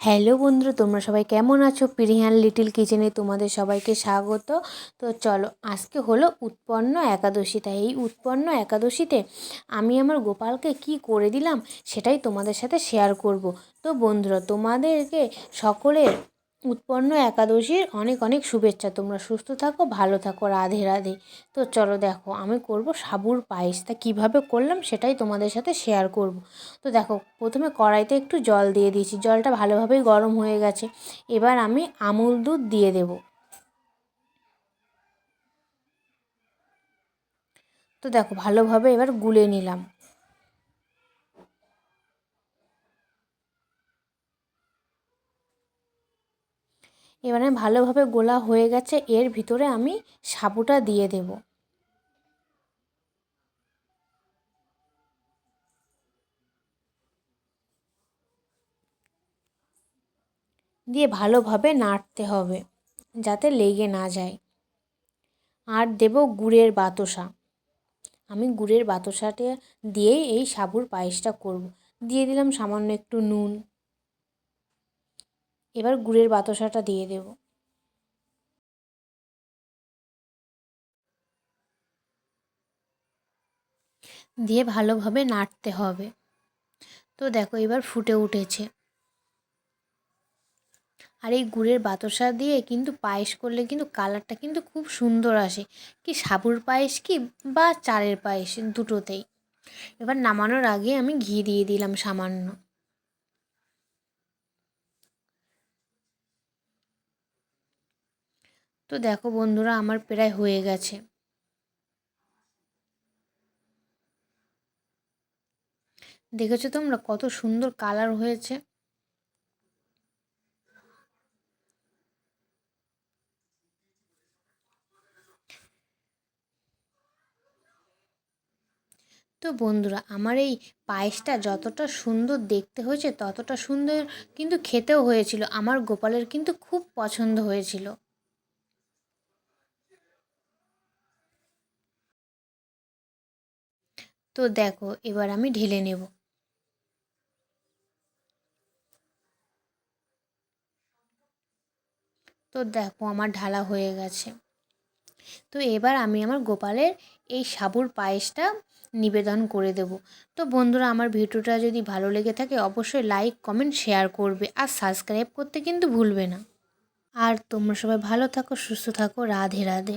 Hello বন্ধুরা, তোমরা সবাই কেমন আছো? পিরিহান লিটিল কিচেনে তোমাদের সবাইকে স্বাগত। তো চলো, আজকে হলো উৎপন্ন একাদশী। তাই এই উৎপন্ন একাদশীতে আমি আমার গোপালকে কি করে দিলাম সেটাই তোমাদের সাথে শেয়ার করব। তো বন্ধুরা, তোমাদেরকে সকলের উৎপন্ন একাদশীর অনেক অনেক শুভেচ্ছা। তোমরা সুস্থ থাকো, ভালো থাকো, রাধে রাধে। তো চলো দেখো, আমি করব সাবুর পায়েস। তা কীভাবে করলাম সেটাই তোমাদের সাথে শেয়ার করব। তো দেখো, প্রথমে কড়াইতে একটু জল দিয়ে দিয়েছি। জলটা ভালোভাবেই গরম হয়ে গেছে। এবার আমি আমুল দুধ দিয়ে দেব। তো দেখো, ভালোভাবে এবার গুলে নিলাম। এবারে ভালোভাবে গোলা হয়ে গেছে, এর ভিতরে আমি সাবুটা দিয়ে দেব। দিয়ে ভালোভাবে নাড়তে হবে যাতে লেগে না যায়। আর দেব গুড়ের বাতাসা। আমি গুড়ের বাতাসাটা দিয়েই এই সাবুর পায়েসটা করব। দিয়ে দিলাম সামান্য একটু নুন। এবার গুড়ের বাতাসাটা দিয়ে দেব। দিয়ে ভালোভাবে নাড়তে হবে। তো দেখো এবার ফুটে উঠেছে। আর এই গুড়ের বাতাসা দিয়ে কিন্তু পায়েস করলে কিন্তু কালারটা কিন্তু খুব সুন্দর আসে। কি সাবুর পায়েস কি বা চালের পায়েস দুটোতেই। এবার নামানোর আগে আমি ঘি দিয়ে দিলাম সামান্য। তো দেখো বন্ধুরা, আমার প্রায় হয়ে গেছে। দেখেছ তোমরা কত সুন্দর কালার হয়েছে? তো বন্ধুরা, আমার এই পায়েসটা যতটা সুন্দর দেখতে হয়েছে, ততটা সুন্দর কিন্তু খেতেও হয়েছিল। আমার গোপালের কিন্তু খুব পছন্দ হয়েছিল। তো দেখো, এবার আমি ঢেলে নেব। তো দেখো, আমার ঢালা হয়ে গেছে। তো এবার আমি আমার গোপালের এই সাবুর পায়েসটা নিবেদন করে দেব। তো বন্ধুরা, আমার ভিডিওটা যদি ভালো লেগে থাকে, অবশ্যই লাইক কমেন্ট শেয়ার করবে আর সাবস্ক্রাইব করতে কিন্তু ভুলবে না। আর তোমরা সবাই ভালো থাকো, সুস্থ থাকো, রাধে রাধে।